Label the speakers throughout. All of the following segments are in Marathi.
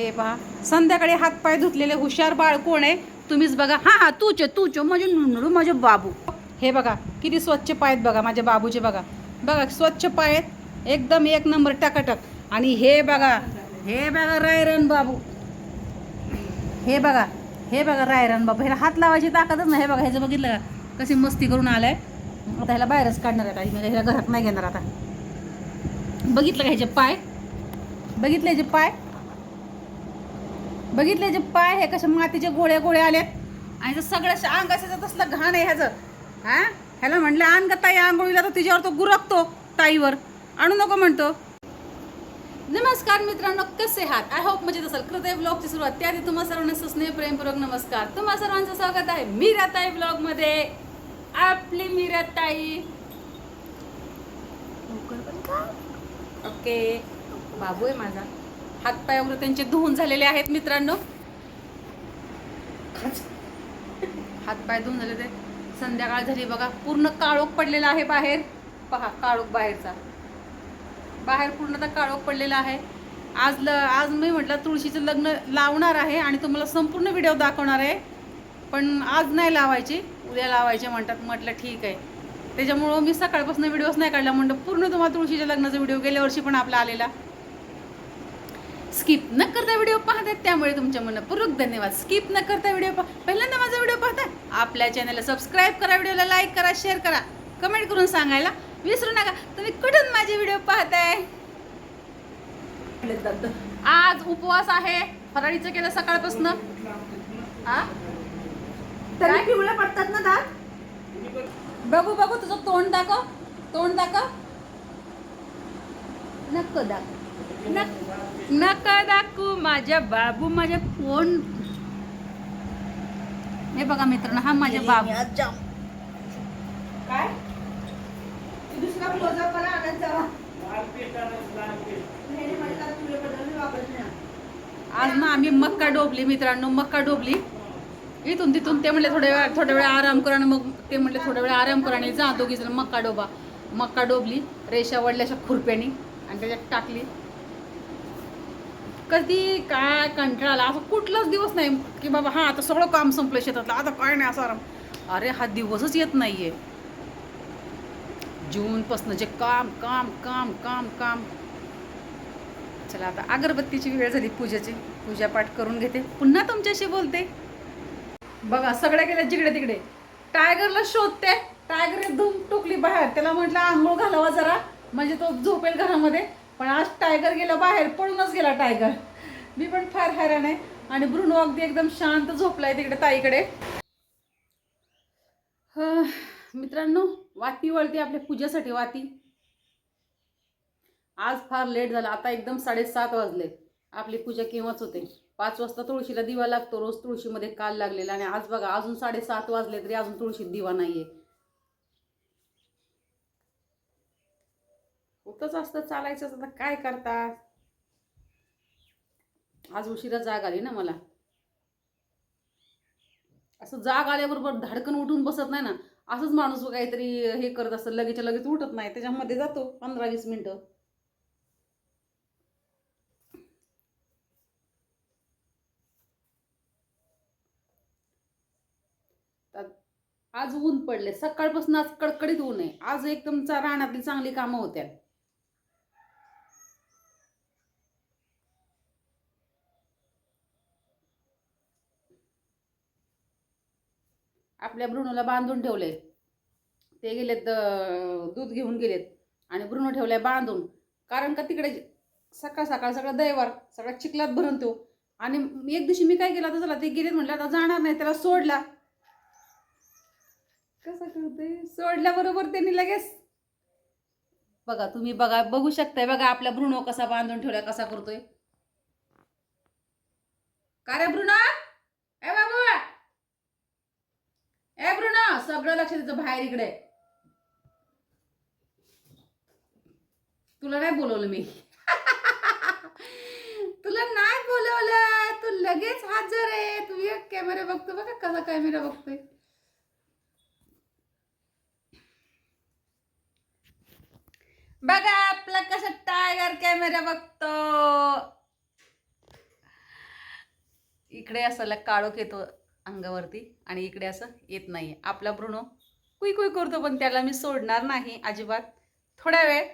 Speaker 1: हे पहा. संध्याकाळी हातपाय धुतलेले हुशार बाळ कोण आहे? तुम्हीच बघा. हा हा तूच तूच म्हणजे माझे नुनरू माझे म्हणजे बाबू. हे बघा किती स्वच्छ पाय आहेत बघा माझ्या बाबूचे बघा. बघा स्वच्छ पाय आहेत. एकदम एक नंबर टकाटक. आणि हे बघा हे बघा रायरन बाबू. हे बघा हे बघा रायरन बाबू. ह्याला हात लावायची ताकदच नाही. हे बघा ह्याचं बघितलं का? कशी मस्ती करून आलाय. आता ह्याला बाहेरच काढणार आहे म्हणजे ह्याला घरात नाही घेणार आता. बघितलं का ह्याचे पाय? बघितले ह्याचे पाय? बघितले ह्याचे पाय हे कसे मातीचे गोळे गोळे आलेत? आणि ते सगळं अंग असं तसलं घाण आहे ह्याचं. हा? ह्याला म्हणलं आण का ताई आंघोळीला. तर तिच्यावर तो गुरकतो ताईवर. आणू नको म्हणतो. नमस्कार मित्रांनो कसे आहात? आय होप म्हणजे असेल. कृतय ब्लॉगची सुरुवात. त्याआधी तुम्हा सर्वांना सुस्नेह प्रेमपूर्वक नमस्कार. तुम्हा सर्वांचं स्वागत आहे मीराताई ब्लॉगमध्ये. आपली मीराताई ओके. बाबू आहे माझा. हातपाय वगैरे त्यांचे धुवून झालेले आहेत मित्रांनो. हातपाय धुवून झाले ते संध्याकाळ झाली बघा. पूर्ण काळोख पडलेला आहे बाहेर. पहा काळोख बाहेरचा. बाहेर पूर्ण काळोख पडलेला आहे. आज ल आज मी म्हटलं तुळशीचं लग्न लावणार आहे आणि तुम्हाला संपूर्ण व्हिडिओ दाखवणार आहे. पण आज नाही लावायची. उद्या लावायचे म्हणतात. म्हटलं ठीक आहे. त्याच्यामुळं मी सकाळपासून व्हिडिओज नाही काढला म्हणलं पूर्ण तुम्हाला तुळशीच्या लग्नाचा व्हिडिओ गेल्या वर्षी पण आपला आलेला. स्किप न करता व्हिडिओ पाहतात त्यामुळे तुमच्या मनपूर्वक धन्यवाद. स्किप न करता व्हिडिओ पहा. पहिल्यांदा माझा व्हिडिओ पाहता आपल्या चॅनलला सबस्क्राईब करा व्हिडिओला लाईक करा शेअर करा. कमेंट करून सांगायला विसरू नका. तुम्ही कुठून माझे व्हिडिओ पाहताय? आज उपवास आहे. फराळीचं केलं सकाळपासून. हा
Speaker 2: पडतात ना दात?
Speaker 1: बघू बघू तुझं तोंड दाखव. तोंड दाखव. नको दाखव. नक- नका दाखवू माझ्या बाबू माझ्या कोण? हे बघा मित्रांनो हा माझ्या बाबू.
Speaker 2: काय? दुसरा क्लोजअप करा आणत जावा.
Speaker 1: आज ना आम्ही मक्का डोबली मित्रांनो मक्का डोबली. इथून तिथून ते म्हणले थोड्या वेळ थोड्या वेळ आराम करा आणि मग ते म्हणले थोड्या वेळ आराम करा आणि जा दोघी जण मक्का डोबा. मक्का डोबली रेषा वडल्याच्या खुरप्यानी आणि त्याच्यात टाकली. कधी काय कंटाळा असं कुठलाच दिवस नाही की बाबा हा आता सगळं काम संपलं शेतातलं आता काय नाही असं आराम. अरे हा दिवसच येत नाहीये. जूनपासनं जे काम काम काम काम काम. चला आता अगरबत्तीची वेळ झाली पूजेची. पूजापाठ करून घेते. पुन्हा तुमच्याशी बोलते. बघा सगळ्या गेल्या जिकडे तिकडे. टायगरला शोधते. टायगर धूम टोकली बाहेर. त्याला म्हटलं आंघोळ घालावा जरा. म्हणजे तो झोपेल घरामध्ये. पण आज टायगर गेला बाहेर पळूनच गेला टायगर. मी पण फार हैराण आहे. आणि ब्रुनो अगदी एकदम शांत झोपलाय तिकडे ताईकडे. मित्रांनो वाती वळती आपल्या पूजेसाठी वाती. आज फार लेट झाला आता एकदम साडेसात वाजले. आपली पूजा केव्हाच होते? पाच वाजता तुळशीला दिवा लागतो रोज तुळशीमध्ये काल लागलेला. आणि आज बघा अजून साडेसात वाजले तरी अजून तुळशीत दिवा नाहीये. होतच असतं चालायचं आता काय करता? आज उशिरा जाग आली ना मला. असं जाग आल्याबरोबर धडकन उठून बसत नाही ना. असंच माणूस काहीतरी हे करत असतं लगेचच्या लगेच उठत नाही. त्याच्यामध्ये जातो पंधरा वीस मिनिटं. आज ऊन पडले सकाळपासून आज कडकडीत ऊन आहे. आज एकदम चा- रानातली चांगली कामं होत्या. आपल्या ब्रुनोला बांधून ठेवले ते गेलेत दूध घेऊन गेलेत. आणि ब्रुनो ठेवलाय बांधून. कारण का तिकडे सकाळ सकाळ सगळं दैवार सगळा चिखलात भरून तो. आणि एक दिवशी मी काय केला तर चला ते गेलेत म्हटलं आता जाणार नाही त्याला सोडला. कसं करते? सोडल्याबरोबर त्यांनी लगेच. बघा तुम्ही बघा बघू शकताय बघा आपला ब्रुनो कसा बांधून ठेवला कसा करतोय. का रे ब्रुनो? ए बाबू! ए ब्रुनो सगळं लक्ष द्यायचं बाहेर इकडे. तुला नाही बोलवलं मी. तुला नाही बोलवलं. तू लगेच हजर आहे. तू एक कॅमेरा बघतो बघा कसा कॅमेरा बघतोय. बघा आपला कसा टायगर कॅमेरा बघतो. इकडे असायला काळोख येतो. अंगावरती आणि इकडे असं येत नाही आपला भ्रूण कुई कुई करतो पण त्याला मी सोडणार नाही अजिबात. थोड्या वेळ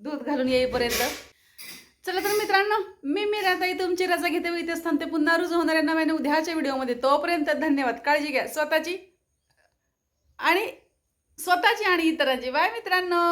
Speaker 1: दूध घालून येईपर्यंत. चला तर मित्रांनो मी मी राहताई तुमची रजा घेते व इथेच थांबते. पुन्हा रुजू होणाऱ्या नव्याने उद्याच्या व्हिडिओमध्ये. तोपर्यंत धन्यवाद. काळजी घ्या. स्वतःची आणि स्वतःची आणि इतरांची. बाय मित्रांनो!